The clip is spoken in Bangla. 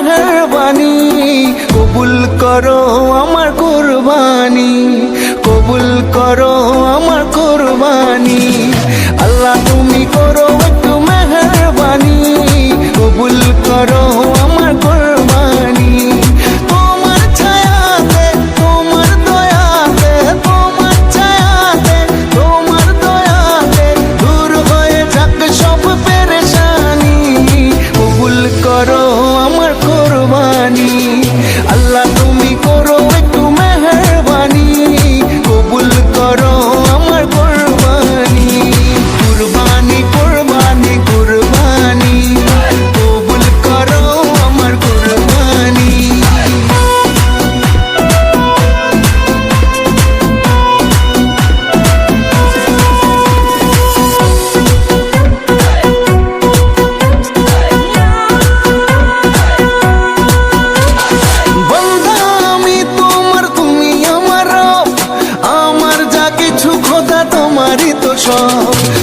মেহরবানি কবুল করো আমার কুরবানি কবুল করো 我。